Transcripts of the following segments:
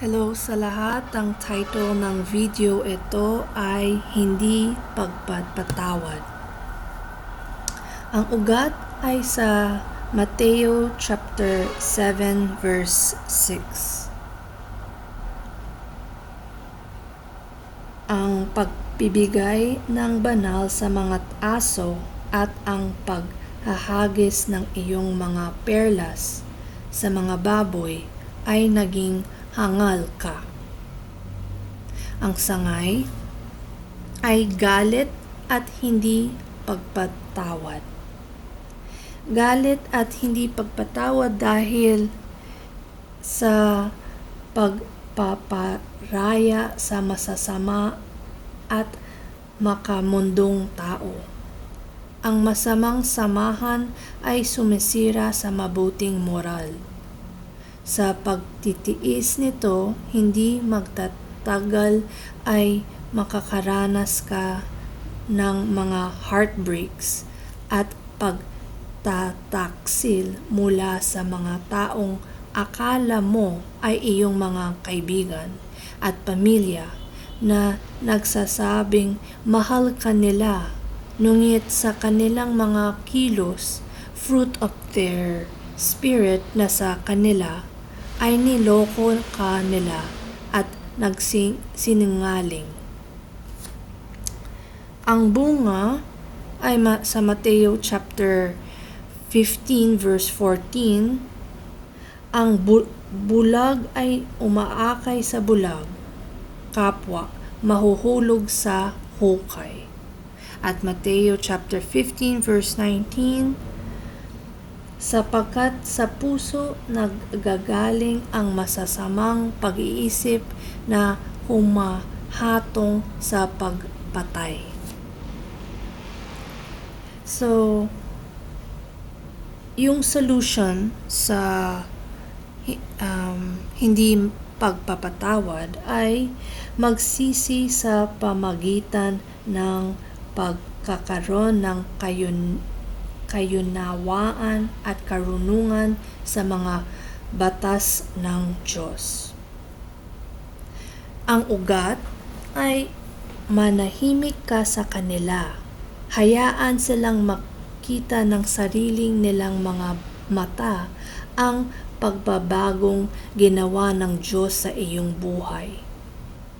Hello sa lahat. Ang title ng video ito ay Hindi Pagpapatawad. Ang ugat ay sa Mateo chapter 7 verse 6. Ang pagbibigay ng banal sa mga aso at ang paghahagis ng iyong mga perlas sa mga baboy ay naging hangal ka. Ang sangay ay galit at hindi pagpatawad. Galit at hindi pagpatawad dahil sa pagpaparaya sa masasama at makamundong tao. Ang masamang samahan ay sumisira sa mabuting moral. Sa pagtitiis nito, hindi magtatagal ay makakaranas ka ng mga heartbreaks at pagtataksil mula sa mga taong akala mo ay iyong mga kaibigan at pamilya na nagsasabing mahal ka nila nungit sa kanilang mga kilos, fruit of their spirit na sa kanila, ay niloko ka nila at nagsinungaling. Ang bunga ay ma- sa Mateo chapter 15 verse 14, ang bu- bulag ay umaakay sa bulag, kapwa mahuhulog sa hukay. At Mateo chapter 15 verse 19, sapagkat sa puso naggagaling ang masasamang pag-iisip na humahatong sa pagpatay. So, yung solution sa um, hindi pagpapatawad ay magsisi sa pamagitan ng pagkakaroon ng kayun, kayunawaan at karunungan sa mga batas ng Diyos. Ang ugat ay manahimik ka sa kanila. Hayaan silang makita ng sariling nilang mga mata ang pagbabagong ginawa ng Diyos sa iyong buhay.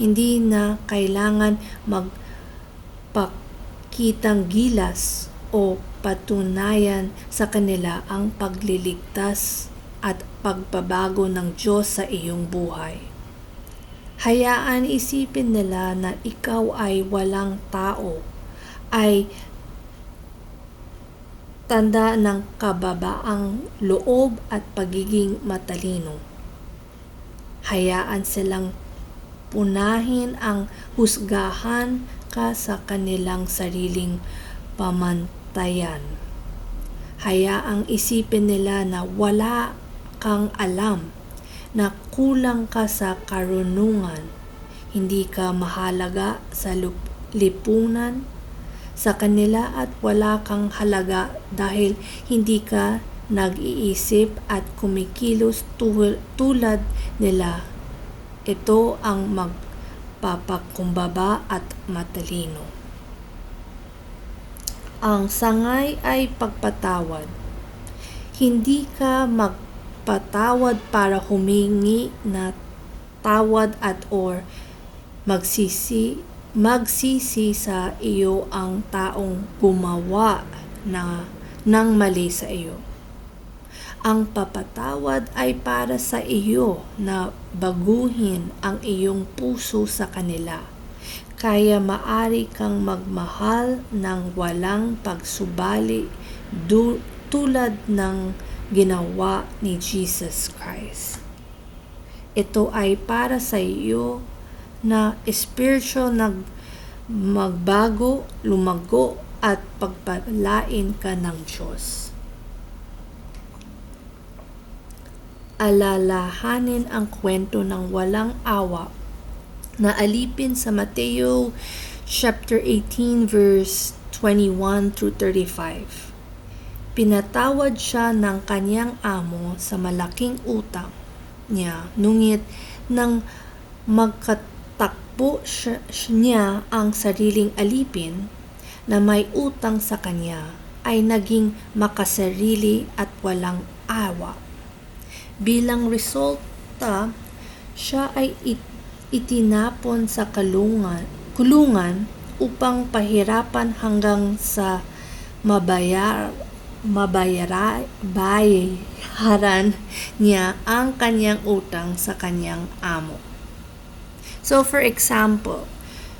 Hindi na kailangan magpakitang gilas o patunayan sa kanila ang pagliligtas at pagbabago ng Diyos sa iyong buhay. Hayaan isipin nila na ikaw ay walang tao, ay tanda ng kababaang loob at pagiging matalino. Hayaan silang punahin ang husgahan ka sa kanilang sariling pamantayan. Hayaang isipin nila na wala kang alam, na kulang ka sa karunungan, hindi ka mahalaga sa lipunan, sa kanila at wala kang halaga dahil hindi ka nag-iisip at kumikilos tulad nila. Ito ang magpapakumbaba at matalino. Ang sangay ay pagpatawad. Hindi ka magpatawad para humingi na tawad at or magsisi magsisi sa iyo ang taong gumawa na ng mali sa iyo. Ang papatawad ay para sa iyo na baguhin ang iyong puso sa kanila. Kaya maari kang magmahal ng walang pagsubali du- tulad ng ginawa ni Jesus Christ. Ito ay para sa iyo na spiritual nag magbago, lumago at pagpalain ka ng Diyos. Alalahanin ang kwento ng walang awa na alipin sa Mateo chapter 18 verse 21 through 35. Pinatawad siya ng kanyang amo sa malaking utang niya, nungit nang magkatakbo siya, niya ang sariling alipin na may utang sa kanya ay naging makasarili at walang awa. Bilang resulta, siya ay it- itinapon sa kulungan, kulungan upang pahirapan hanggang sa mabayar mabayara, bayaran niya ang kanyang utang sa kanyang amo. So for example,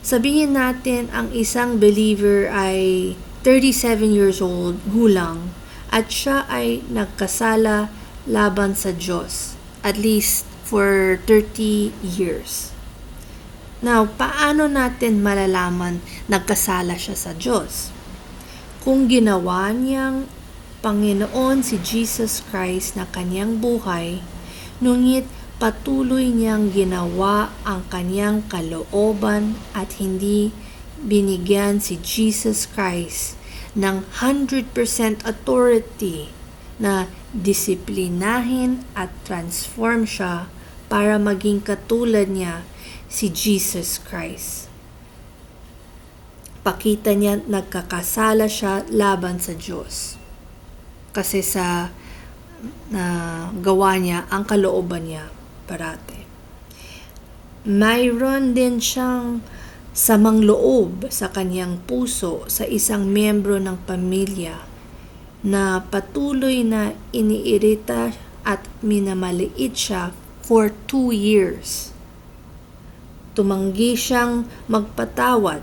sabihin natin ang isang believer ay 37 years old, gulang, at siya ay nagkasala laban sa Diyos, at least for 30 years. Now, paano natin malalaman nagkasala siya sa Diyos? Kung ginawa niyang Panginoon si Jesus Christ na kanyang buhay, ngunit patuloy niyang ginawa ang kanyang kalooban at hindi binigyan si Jesus Christ ng 100% authority na disiplinahin at transform siya para maging katulad niya si Jesus Christ. Pakita niya nagkakasala siya laban sa Diyos kasi sa na gawa niya ang kalooban niya parate. Mayroon din siyang samang loob sa kanyang puso sa isang miyembro ng pamilya na patuloy na iniirita at minamaliit siya for two years. Tumanggi siyang magpatawad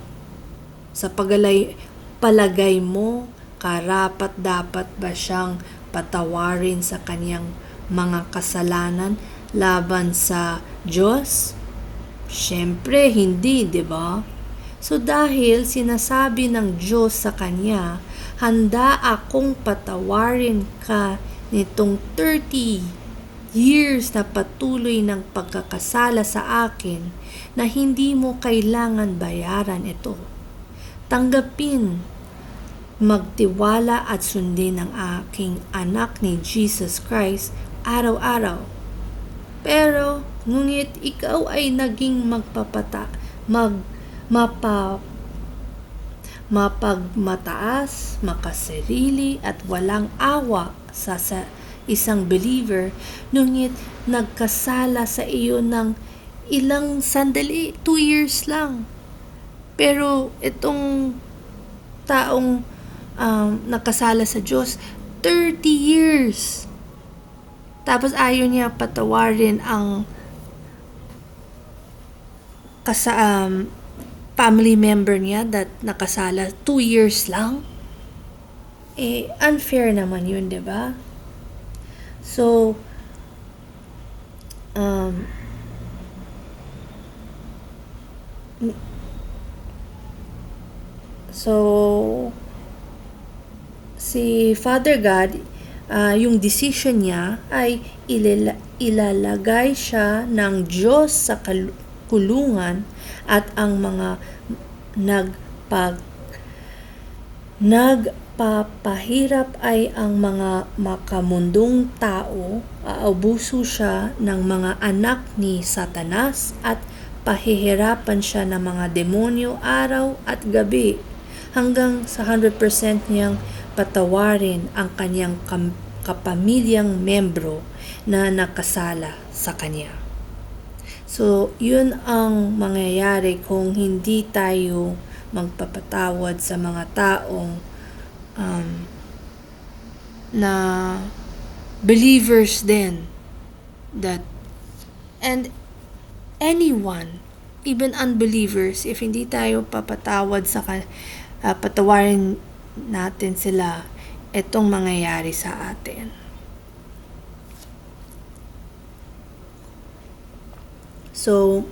sa pagalay palagay mo karapat dapat ba siyang patawarin sa kanyang mga kasalanan laban sa Diyos? Siyempre, hindi, di ba? So dahil sinasabi ng Diyos sa kanya, handa akong patawarin ka nitong 30 years na patuloy ng pagkakasala sa akin na hindi mo kailangan bayaran ito. Tanggapin magtiwala at sundin ang aking anak ni Jesus Christ araw-araw. Pero, ngunit ikaw ay naging magpapata, mag, mapa, mapagmataas, makasarili at walang awa sa, sa isang believer, ngunit nagkasala sa iyo ng ilang sandali, two years lang. Pero itong taong um, nakasala sa Diyos 30 years. Tapos ayaw niya patawarin ang kasa, um, family member niya that nakasala 2 years lang. Eh, unfair naman yun, di ba? So, um, so, si Father God, uh, yung decision niya ay ilala- ilalagay siya ng Diyos sa kulungan at ang mga nagpag nagpapahirap ay ang mga makamundong tao, aabuso siya ng mga anak ni Satanas at pahihirapan siya ng mga demonyo araw at gabi hanggang sa 100% niyang patawarin ang kanyang kapamilyang membro na nakasala sa kanya. So, yun ang mangyayari kung hindi tayo magpapatawad sa mga taong um, na believers din that and anyone even unbelievers if hindi tayo papatawad sa uh, patawarin natin sila itong mangyayari sa atin. So,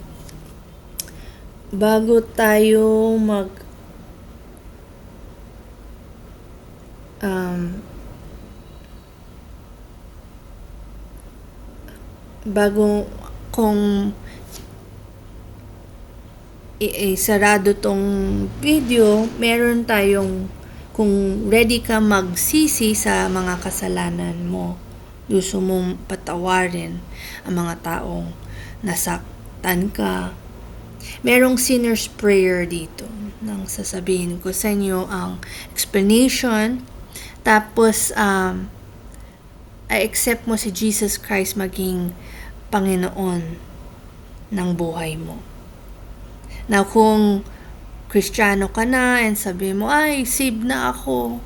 bago tayo mag um, bago kung i-sarado tong video, meron tayong kung ready ka magsisi sa mga kasalanan mo, gusto mong patawarin ang mga taong nasaktan ka. Merong sinner's prayer dito nang sasabihin ko sa inyo ang explanation. Tapos, um, I-accept mo si Jesus Christ maging Panginoon ng buhay mo. Now, kung Kristiyano ka na and sabi mo, ay, save na ako.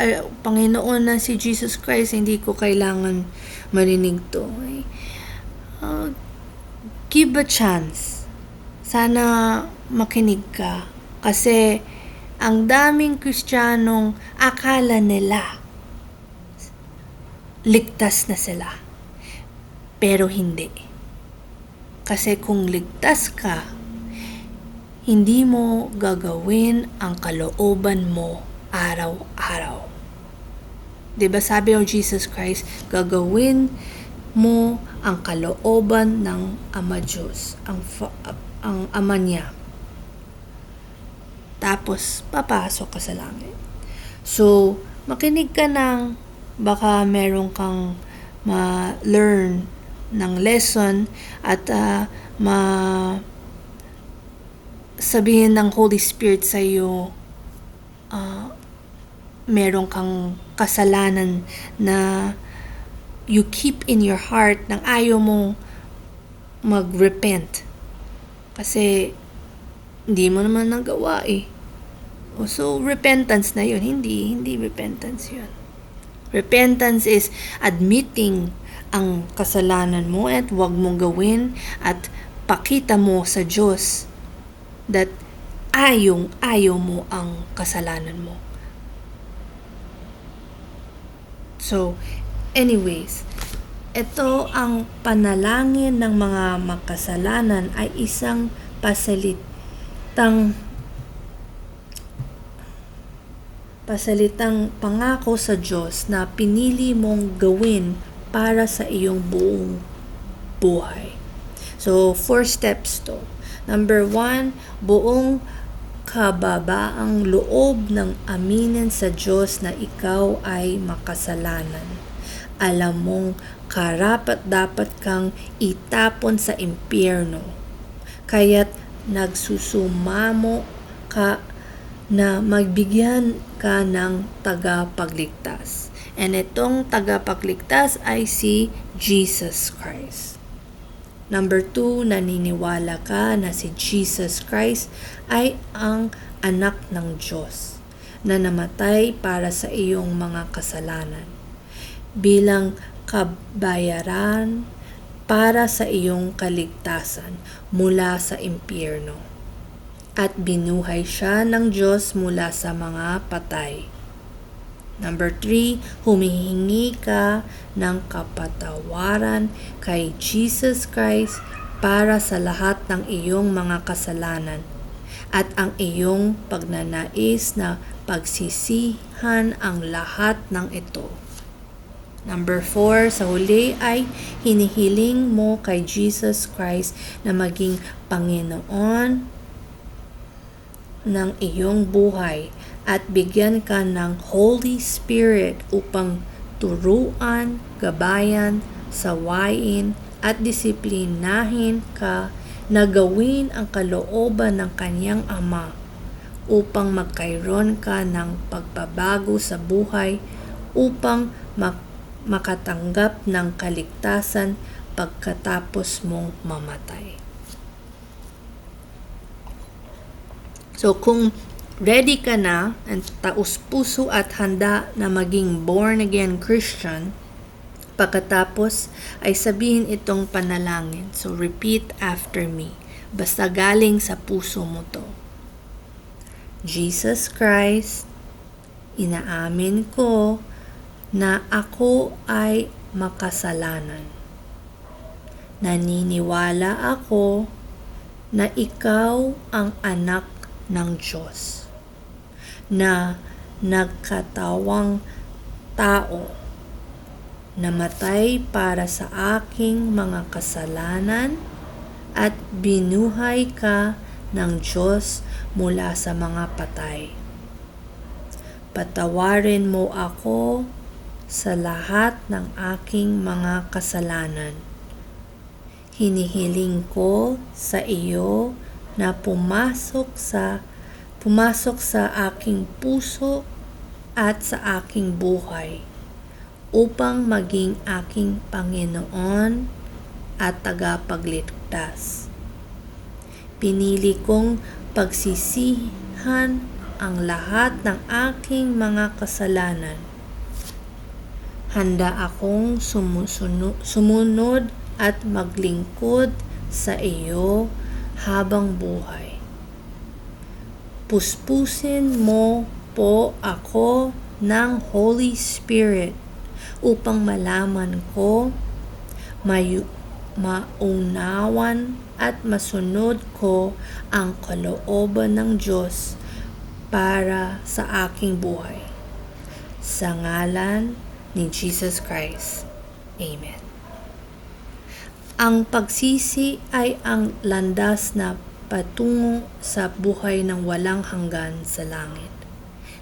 Ay, Panginoon na si Jesus Christ, hindi ko kailangan marinig to. Ay, uh, give a chance. Sana makinig ka. Kasi ang daming Kristiyanong akala nila ligtas na sila. Pero hindi. Kasi kung ligtas ka, hindi mo gagawin ang kalooban mo araw-araw. 'Di ba sabi ng Jesus Christ, gagawin mo ang kalooban ng Ama Diyos, ang ang ama niya. Tapos papasok ka sa langit. So, makinig ka ng baka meron kang ma-learn ng lesson at uh, ma sabihin ng Holy Spirit sa iyo uh, meron kang kasalanan na you keep in your heart nang ayaw mo mag-repent kasi hindi mo naman nagawa eh. So, repentance na yun. Hindi, hindi repentance yun. Repentance is admitting ang kasalanan mo at wag mong gawin at pakita mo sa Diyos that ayong ayaw mo ang kasalanan mo. So, anyways, ito ang panalangin ng mga makasalanan ay isang pasalitang pasalitang pangako sa Diyos na pinili mong gawin para sa iyong buong buhay. So, four steps to. Number one, buong kababaang loob ng aminin sa Diyos na ikaw ay makasalanan. Alam mong karapat dapat kang itapon sa impyerno. Kaya't nagsusumamo ka na magbigyan ka ng tagapagligtas. And itong tagapagligtas ay si Jesus Christ. Number two, naniniwala ka na si Jesus Christ ay ang anak ng Diyos na namatay para sa iyong mga kasalanan bilang kabayaran para sa iyong kaligtasan mula sa impyerno at binuhay siya ng Diyos mula sa mga patay. Number 3, humihingi ka ng kapatawaran kay Jesus Christ para sa lahat ng iyong mga kasalanan at ang iyong pagnanais na pagsisihan ang lahat ng ito. Number 4, sa huli ay hinihiling mo kay Jesus Christ na maging Panginoon ng iyong buhay at bigyan ka ng Holy Spirit upang turuan, gabayan, sawain at disiplinahin ka na gawin ang kalooban ng kanyang ama upang magkayroon ka ng pagbabago sa buhay upang mak- makatanggap ng kaligtasan pagkatapos mong mamatay. So kung ready ka na and taus puso at handa na maging born again Christian, pagkatapos ay sabihin itong panalangin. So repeat after me. Basta galing sa puso mo to. Jesus Christ, inaamin ko na ako ay makasalanan. Naniniwala ako na ikaw ang anak ng Diyos na nagkatawang tao namatay para sa aking mga kasalanan at binuhay ka ng Diyos mula sa mga patay. Patawarin mo ako sa lahat ng aking mga kasalanan. hinihiling ko sa iyo na pumasok sa pumasok sa aking puso at sa aking buhay upang maging aking Panginoon at tagapagligtas. Pinili kong pagsisihan ang lahat ng aking mga kasalanan. Handa akong sumunod at maglingkod sa iyo habang buhay. Puspusin mo po ako ng Holy Spirit upang malaman ko, mayu, maunawan at masunod ko ang kalooban ng Diyos para sa aking buhay. Sa ngalan ni Jesus Christ. Amen. Ang pagsisi ay ang landas na patungo sa buhay ng walang hanggan sa langit.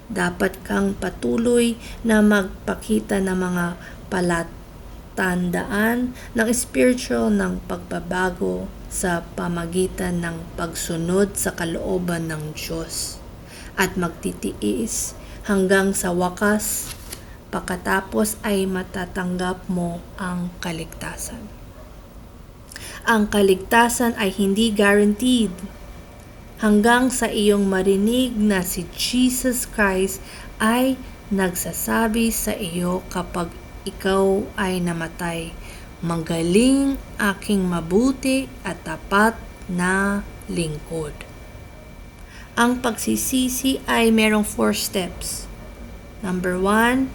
Dapat kang patuloy na magpakita ng mga palatandaan ng spiritual ng pagbabago sa pamagitan ng pagsunod sa kalooban ng Diyos at magtitiis hanggang sa wakas pagkatapos ay matatanggap mo ang kaligtasan. Ang kaligtasan ay hindi guaranteed hanggang sa iyong marinig na si Jesus Christ ay nagsasabi sa iyo kapag ikaw ay namatay, magaling aking mabuti at tapat na lingkod. Ang pagsisisi ay merong four steps. Number one,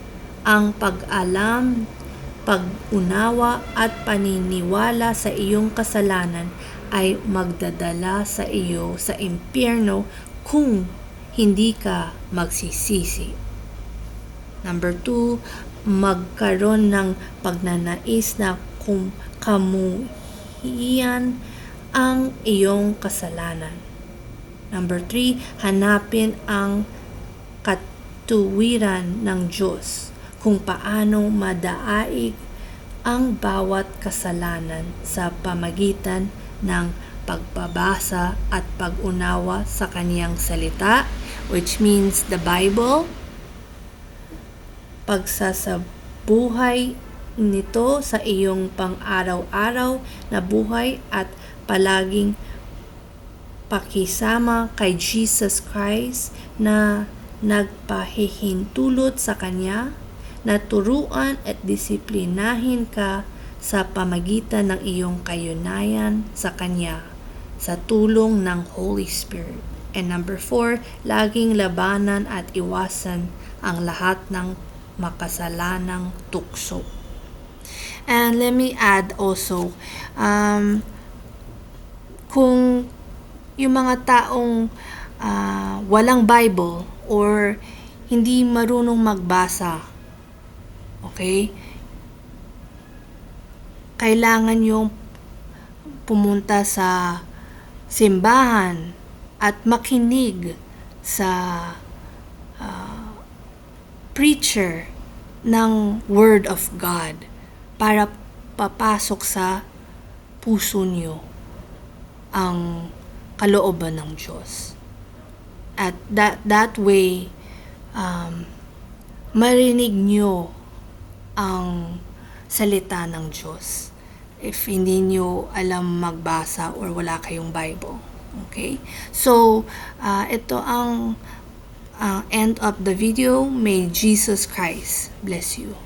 ang pag-alam, pag-unawa at paniniwala sa iyong kasalanan ay magdadala sa iyo sa impyerno kung hindi ka magsisisi. Number two, magkaroon ng pagnanais na kung kamuhian ang iyong kasalanan. Number three, hanapin ang katuwiran ng Diyos kung paano madaig ang bawat kasalanan sa pamagitan ng pagbabasa at pag-unawa sa kaniyang salita, which means the Bible, pagsasabuhay nito sa iyong pang-araw-araw na buhay at palaging pakisama kay Jesus Christ na nagpahihintulot sa Kanya na turuan at disiplinahin ka sa pamagitan ng iyong kayunayan sa Kanya sa tulong ng Holy Spirit. And number four, laging labanan at iwasan ang lahat ng makasalanang tukso. And let me add also, um, kung yung mga taong uh, walang Bible or hindi marunong magbasa Okay? Kailangan yung pumunta sa simbahan at makinig sa uh, preacher ng Word of God para papasok sa puso niyo ang kalooban ng Diyos. At that, that way, um, marinig niyo ang salita ng Diyos. If hindi nyo alam magbasa or wala kayong Bible. Okay? So, uh, ito ang uh, end of the video. May Jesus Christ bless you.